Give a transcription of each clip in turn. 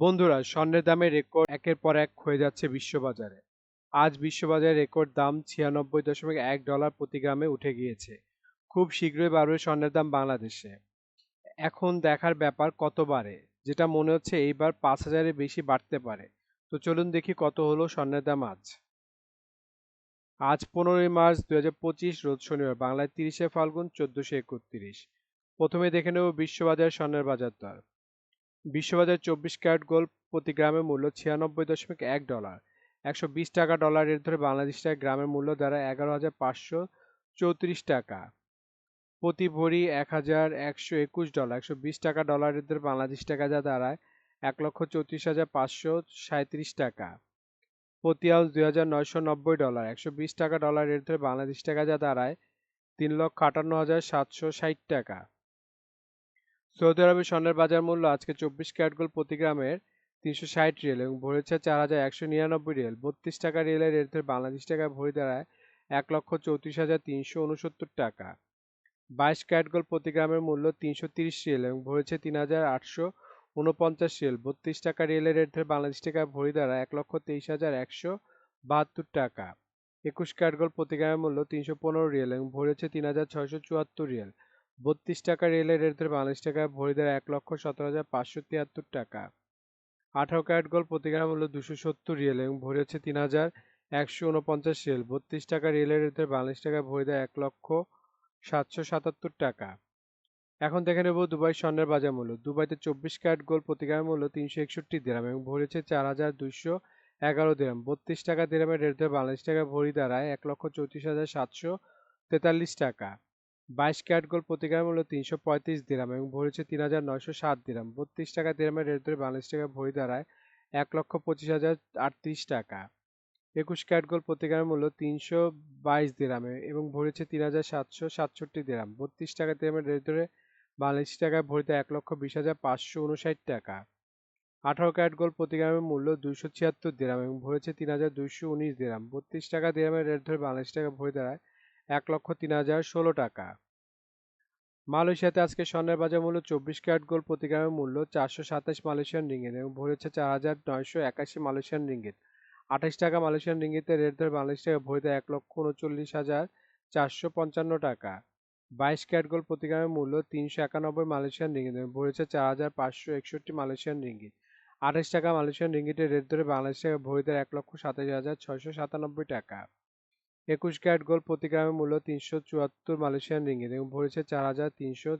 বন্ধুরা, স্বর্ণের দামের রেকর্ড একের পর এক হয়ে যাচ্ছে বিশ্ববাজারে। আজ বিশ্ববাজারে রেকর্ড দাম ছিয়ানব্বই দশমিক এক ডলার প্রতি গ্রামে উঠে গিয়েছে। খুব শীঘ্রই বাড়বে স্বর্ণের দাম বাংলাদেশে। এখন দেখার ব্যাপার কত বাড়ে, যেটা মনে হচ্ছে এইবার পাঁচ হাজারের বেশি বাড়তে পারে। তো চলুন দেখি কত হলো স্বর্ণের দাম আজ। আজ পনেরোই মার্চ দু হাজার পঁচিশ, রোজ শনিবার, বাংলায় তিরিশে ফাল্গুন, চোদ্দশো একত্রিশ। প্রথমে দেখে নেব বিশ্ববাজার স্বর্ণের বাজার দর। বিশ্ববাজার চব্বিশ ক্যারেট গোল্ড প্রতি গ্রামের মূল্য ছিয়ানব্বই দশমিক এক ডলার। একশো বিশ টাকা ডলার ধরে বাংলাদেশ টাকা গ্রামের মূল্য দ্বারা এগারো হাজার পাঁচশো চৌত্রিশ টাকা। প্রতি ভরি এক হাজার একশো একুশ ডলার। একশো বিশ টাকা ডলার ধরে বাংলাদেশ টাকা যা দাঁড়ায় এক লক্ষ চৌত্রিশ হাজার পাঁচশো সাঁত্রিশ টাকা। প্রতি আউন্স দুই হাজার নয়শো নব্বই ডলার। একশো বিশ টাকা ডলার ধরে বাংলাদেশ টাকা যা দাঁড়ায় তিন লক্ষ আটান্ন হাজার সাতশো ষাট টাকা। সৌদি আরবের স্বর্ণের বাজার মূল্য আজকে চব্বিশ ক্যারেট গোল্ড প্রতি গ্রামের তিনশো ষাট রিয়েল এবং ভরেছে চার হাজার একশো নিরানব্বই রিয়েল। বত্রিশ টাকা রিয়েলের রেট বাংলাদেশ টাকায় ভরি দাঁড়ায় এক লক্ষ চৌত্রিশ হাজার তিনশো উনসত্তর টাকা। বাইশ ক্যারেট গোল্ড প্রতি গ্রামের মূল্য তিনশো তিরিশ রিয়েল এবং ভরেছে তিন হাজার আটশো উনপঞ্চাশ রিয়েল। বত্রিশ টাকা রিয়েলের ধরে বাংলাদেশ টাকায় ভরি দাঁড়ায় এক লক্ষ তেইশ হাজার একশো বাহাত্তর টাকা। একুশ ক্যারেট গোল্ড প্রতি গ্রামের মূল্য তিনশো পনেরো রিয়েল এবং ভরেছে তিন হাজার ছয়শো চুয়াত্তর রিয়েল। বত্রিশ টাকা রেলের রেট ধরে বাংলাদেশ টাকায় ভরি দেয় এক লক্ষ সতেরো হাজার পাঁচশো তিয়াত্তর টাকা। আঠারো ক্যারেট গোল্ড প্রতি গ্রাম মূল্য দুশো সত্তর রিয়েল এবং ভরি হচ্ছে তিন হাজার একশো উনপঞ্চাশ রিয়েল। বত্রিশ টাকা রেলের রেট ধরে বাংলাদেশ টাকায় ভরি দেয় এক লক্ষ সাতশো সাতাত্তর টাকা। এখন দেখে নেব দুবাই স্বর্ণের বাজার মূল্য। দুবাইতে চব্বিশ ক্যারেট গোল্ড প্রতি গ্রামের মূল্য তিনশো একষট্টি দিরাম এবং ভরি হচ্ছে চার হাজার দুইশো এগারো দিরাম। বত্রিশ টাকা দিরামের রেট ধরে বাংলাদেশ টাকায় ভরি দাঁড়ায় এক লক্ষ চৌত্রিশ হাজার সাতশো তেতাল্লিশ টাকা। বাইশ ক্যারেট গোল্ড প্রতি গ্রাম মূল্য তিনশো পঁয়ত্রিশ দিরাম এবং ভরেছে তিন হাজার নয়শো সাত দিরাম। বত্রিশ টাকা দিরামের রেট ধরে বাংলাদেশ টাকা ভরি দাঁড়ায় এক লক্ষ পঁচিশ হাজার আটত্রিশ টাকা। একুশ ক্যারেট গোল্ড প্রতি গ্রামের মূল্য তিনশো বাইশ দিরামে এবং ভরেছে তিন হাজার সাতশো সাতষট্টি দিরাম। বত্রিশ টাকা দিরামের রেট ধরে বাংলাদেশ টাকায় ভরিতে এক লক্ষ বিশ হাজার পাঁচশো উনষাট টাকা। আঠারো ক্যারেট গোল্ড প্রতি গ্রামের মূল্য দুইশো ছিয়াত্তর দিরাম এবং ভরেছে তিন হাজার দুইশো উনিশ দিরাম। বত্রিশ টাকা দিরামের রেট ধরে বাংলাদেশ টাকা ভরি দাঁড়ায় এক লক্ষ তিন হাজার ষোলো টাকা। মালয়েশিয়াতে আজকে স্বর্ণের বাজার মূল্য চব্বিশ ক্যারেট, গোল্ড প্রতি গ্রামের মূল্য চারশো সাতাশ মালয়েশিয়ান রিঙ্গিত এবং ভরি হচ্ছে চার হাজার নয়শো একাশি মালয়েশিয়ান রিঙ্গিত। আঠাশ টাকা মালয়েশিয়ান রিঙ্গিতে রেট ধরে বাংলাদেশ টাকা ভরিতে এক লক্ষ উনচল্লিশ হাজার চারশো পঞ্চান্ন টাকা। বাইশ ক্যারেট, গোল্ড প্রতি গ্রামের মূল্য তিনশো একানব্বই মালয়েশিয়ান রিঙ্গিত এবং ভরি হচ্ছে চার হাজার পাঁচশো একষট্টি মালয়েশিয়ান রিঙ্গিত। আঠাশ টাকা মালয়েশিয়ান রিঙ্গিতের রেট ধরে বাংলাদেশ টাকা ভরিতে এক লক্ষ সাতাশ হাজার ছয়শো সাতানব্বই টাকা। একুশ ক্যারেট গোল্ড প্রতি গ্রামের মূল্য তিনশো চুয়াত্তর মালয়েশিয়ান রিঙ্গিত এবং ভরেছে চার হাজার তিনশো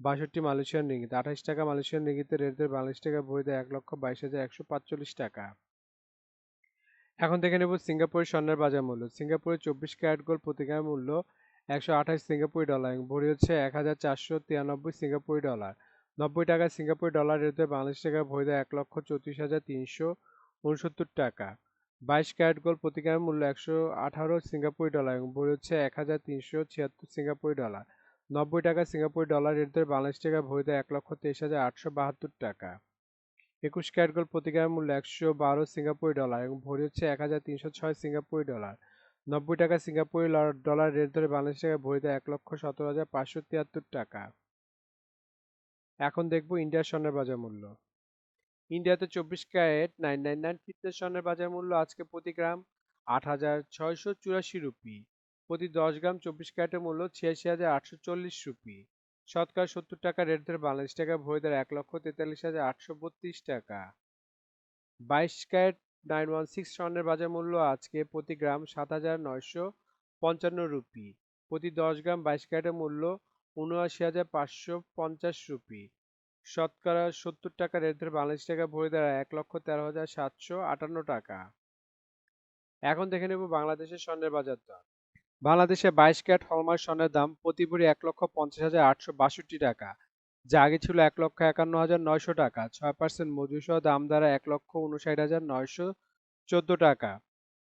বাষট্টি মালয়েশিয়ান রিঙ্গিত। আঠাশ টাকা মালয়েশিয়ান রিঙ্গিতে রেট বাংলাদেশ টাকা ভরিতে এক লক্ষ বাইশ হাজার একশো পাঁচচল্লিশ টাকা। এখন দেখে নেব সিঙ্গাপুরের স্বর্ণের বাজার মূল্য। সিঙ্গাপুরের চব্বিশ ক্যারেট গোল্ড প্রতি গ্রামের মূল্য একশো আঠাশ সিঙ্গাপুরি ডলার এবং ভরি হচ্ছে এক হাজার চারশো তিরানব্বই সিঙ্গাপুরি ডলার। নব্বই টাকা সিঙ্গাপুরি ডলার রেট বাংলাদেশ টাকা ভরি দেয় এক লক্ষ চৌত্রিশ হাজার তিনশো উনসত্তর টাকা। বাইশ ক্যারেট গোল্ড প্রতি মূল্য একশো আঠারো সিঙ্গাপুরি ডলার এবং ভরি হচ্ছে এক হাজার তিনশো ছিয়াত্তর সিঙ্গাপুরি ডলার। নব্বই টাকা সিঙ্গাপুরি ডলার রেট ধরে বাংলাদেশ টাকা ভরি দেয় এক লক্ষ তেইশ হাজার আটশো বাহাত্তর টাকা। একুশ ক্যারেট গোল্ড প্রতি মূল্য একশো বারো সিঙ্গাপুরি ডলার এবং ভরি হচ্ছে এক হাজার তিনশো ছয় সিঙ্গাপুরি ডলার। নব্বই টাকা সিঙ্গাপুরি ডলার রেট ধরে বাংলাদেশ টাকা ভরি দেয় এক লক্ষ সতেরো হাজার পাঁচশো তিয়াত্তর টাকা। এখন দেখব ইন্ডিয়ার স্বর্ণের বাজার মূল্য। ইন্ডিয়াতে চব্বিশ ক্যারেট নাইন নাইন নাইন ফিফতের স্বর্ণের বাজার মূল্য আজকে প্রতি গ্রাম আট হাজার ছয়শো চুরাশি রুপি। প্রতি দশ গ্রাম চব্বিশ ক্যারেটের মূল্য ছিয়াশি হাজার আটশো চল্লিশ রুপি। শতকরা সত্তর টাকা রেট ধরে বাংলাদেশ টাকা ভরে দেয় এক লক্ষ তেতাল্লিশ হাজার আটশো বত্রিশ টাকা। বাইশ ক্যারেট নাইন ওয়ান সিক্স স্বর্ণের বাজার মূল্য আজকে প্রতি গ্রাম সাত হাজার নয়শো পঞ্চান্ন রুপি। প্রতি দশ গ্রাম বাইশ ক্যারেটের মূল্য উনআশি হাজার পাঁচশো পঞ্চাশ রুপি। শতকরা সত্তর টাকা রেট ধরে বাংলাদেশ টাকা ভরে দাঁড়ায় এক লক্ষ তেরো হাজার সাতশো আটান্ন টাকা। এখন দেখে নেব বাংলাদেশের স্বর্ণের বাজার দর। বাংলাদেশে বাইশ ক্যারেট হলমার্ক স্বর্ণের দাম প্রতি ভরি এক লক্ষ পঞ্চাশ হাজার আটশো বাষট্টি টাকা। যা আগে ছিল এক লক্ষ একান্ন হাজার নয়শো টাকা। ছয় পার্সেন্ট মজুর সহ দাম দ্বারা এক লক্ষ উনষাট হাজার নয়শো চোদ্দ টাকা।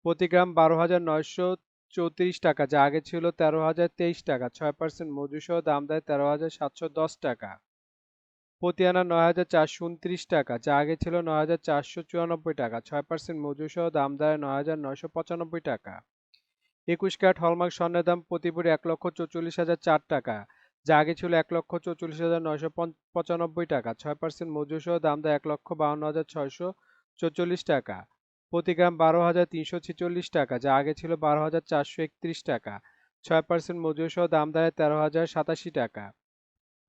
প্রতি গ্রাম বারো হাজার নয়শো চৌত্রিশ টাকা, যা আগে ছিল তেরো হাজার তেইশ টাকা। ছয় পার্সেন্ট মজুর সহ দাম দেয় তেরো হাজার সাতশো দশ টাকা। প্রতি আনা নয় হাজার চারশো উনত্রিশ টাকা, যা আগে ছিল নয় হাজার চারশো চুরানব্বই টাকা, ছয় পার্সেন্ট মজুর সহ দাম দেয় নয় হাজার নয়শো পঁচানব্বই টাকা। একুশ ক্যারেট হলমার্ক স্বর্ণের দাম প্রতি ভরি এক লক্ষ চৌচল্লিশ হাজার চার টাকা, যা আগে ছিল এক লক্ষ চৌচল্লিশ হাজার নয়শো পঁচানব্বই টাকা, ছয় পার্সেন্ট মজুর সহ দাম দেয় এক লক্ষ বাউন্ন হাজার ছয়শো চৌচল্লিশ টাকা। প্রতি গ্রাম বারো হাজার তিনশো ছেচল্লিশ টাকা, যা আগে ছিল বারো হাজার চারশো একত্রিশ টাকা, ছয় পার্সেন্ট মজুর সহ দাম দাঁড়ায় তেরো হাজার সাতাশি টাকা।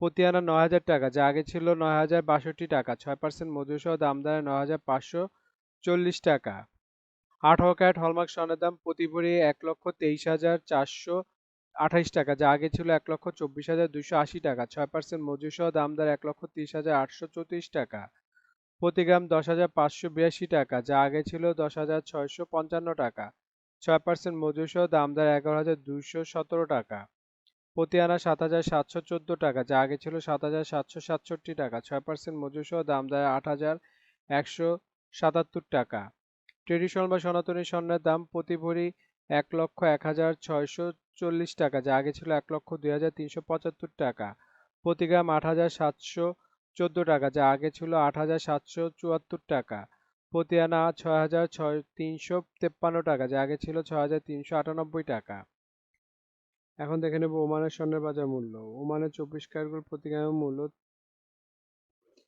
প্রতি আনা নয় হাজার টাকা, যা আগে ছিল নয় হাজার বাষট্টি টাকা, ছয় পার্সেন্ট মজুর সহ দাম দাঁড়ায় নয় হাজার পাঁচশো চল্লিশ টাকা। আঠারো ক্যারেট হলমার্ক স্বর্ণের দাম প্রতি ভরি এক লক্ষ তেইশ হাজার চারশো আঠাইশ টাকা, যা আগে ছিল এক লক্ষ চব্বিশ হাজার দুইশো আশি টাকা, ছয় পার্সেন্ট মজুর সহ দাম দাঁড়ায় এক লক্ষ তিরিশ হাজার আটশো চৌত্রিশ টাকা। প্রতি গ্রাম দশ হাজার পাঁচশো বিরাশি টাকা, যা আগে ছিল দশ হাজার ছয়শো পঞ্চান্ন টাকা, ছয় পার্সেন্ট মজুর সহ দাম দাঁড়ায় এগারো হাজার দুইশো সতেরো টাকা। প্রতি আনা সাত হাজার সাতশো চোদ্দ টাকা, যা আগে ছিল সাত হাজার সাতশো সাতষট্টি টাকা, ছয় পার্সেন্ট মজুর সহ দাম দাঁড়ায় আট হাজার একশো সাতাত্তর টাকা। ট্রেডিশনাল বা সনাতনী স্বর্ণের দাম প্রতি ভরি এক লক্ষ এক হাজার ছয়শো চল্লিশ টাকা, যা আগে ছিল এক লক্ষ দুই হাজার তিনশো পঁচাত্তর টাকা। প্রতি গ্রাম আট হাজার সাতশো চোদ্দ টাকা, যা আগে ছিল আট হাজার সাতশো চুয়াত্তর টাকা। প্রতি আনা ছয় হাজার ছয় তিনশো তেপ্পান্ন টাকা, যা আগে ছিল ছয় হাজার তিনশো আটানব্বই টাকা। এখন দেখে নেব ওমানের স্বর্ণের বাজার মূল্য। ওমানের চব্বিশ ক্যারেট প্রতি গ্রামের মূল্য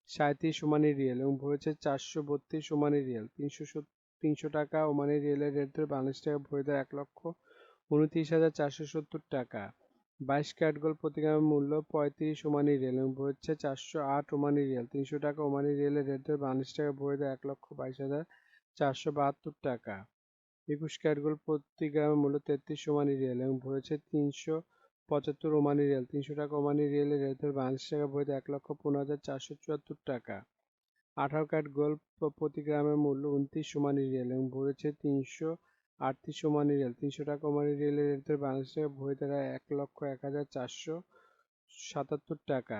সাঁত্রিশ ওমানি রিয়েল এবং ভরেছে চারশো বত্রিশ ওমানি রিয়েল। তিনশো তিনশো টাকা ওমানি রিয়েলের রেট ধরে বাংলাদেশ টাকা ভরে দেয় এক লক্ষ উনত্রিশ হাজার চারশো সত্তর টাকা। বাইশ ক্যারেট গোল্ড প্রতি গ্রামের মূল্য পঁয়ত্রিশ ওমানি রিয়েল এবং ভরছে চারশো আট ওমানি রিয়েল। তিনশো টাকা ওমানি রিয়েলের রেট ধরে বাংলাদেশ টাকা ভরে দেয় এক লক্ষ বাইশ হাজার চারশো বাহাত্তর টাকা। একুশ ক্যারেট প্রতি গ্রামের মূল্য তেত্রিশ ওমানি রিয়েল এবং ভরেছে তিনশো পঁচাত্তর ওমানি রিয়েল। তিনশো টাকা ওমানি রিয়েলের রেট ধরে বাংলাদেশ টাকা ভরে দেয় এক লক্ষ পনেরো হাজার চারশো চুয়াত্তর টাকা। আঠারো ক্যারেট গোল্ড প্রতি গ্রামের মূল্য উনত্রিশ ওমানি রিয়েল এবং ভরেছে তিনশো আটত্রিশ ওমানি রিয়েল। তিনশো টাকা ওমানি রিয়েলের রেট ধরে বাংলাদেশ টাকা ভরে দাঁড়ায় এক লক্ষ এক হাজার চারশো সাতাত্তর টাকা।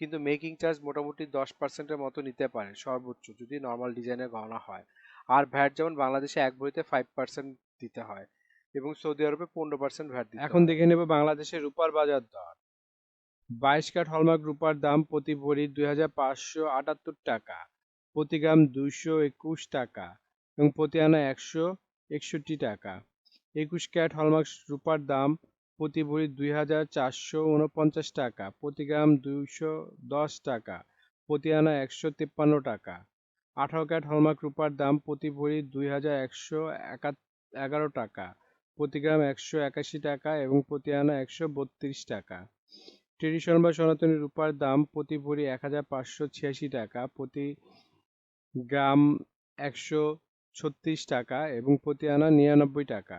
কিন্তু মেকিং চার্জ মোটামুটি দশ পার্সেন্টের মতো নিতে পারে সর্বোচ্চ যদি নর্মাল ডিজাইনের গহনা হয়। আর ভ্যাট যেমন বাংলাদেশে এক ভরিতে ফাইভ পার্সেন্ট দিতে হয় এবং সৌদি আরবে পনেরো পার্সেন্ট ভ্যাট দিতে এখন দেখে নেব বাংলাদেশের রূপার বাজার দর। বাইশ কাঠ হলমার্ক রূপার দাম প্রতি ভরি দুই হাজার পাঁচশো আটাত্তর টাকা প্রতি গ্রাম দুইশো একুশ টাকা এবং প্রতি আনা একশো একষট্টি টাকা। একুশ ক্যারেট হলমার্ক রূপার দাম প্রতি ভরি দুই হাজার চারশো উনপঞ্চাশ টাকা, প্রতি গ্রাম দুইশো দশ টাকা, প্রতি আনা একশো তিপ্পান্ন টাকা। আঠারো ক্যারেট হলমার্ক রূপার দাম প্রতি ভরি দুই হাজার একশো এগারো টাকা, প্রতি গ্রাম একশো একাশি টাকা এবং প্রতি আনা একশো বত্রিশ টাকা। ট্রেডিশনাল বা সনাতনী রূপার দাম প্রতি ভরি এক হাজার পাঁচশো ছিয়াশি টাকা, প্রতি গ্রাম একশো ছত্রিশ টাকা এবং প্রতি আনা নিরানব্বই টাকা।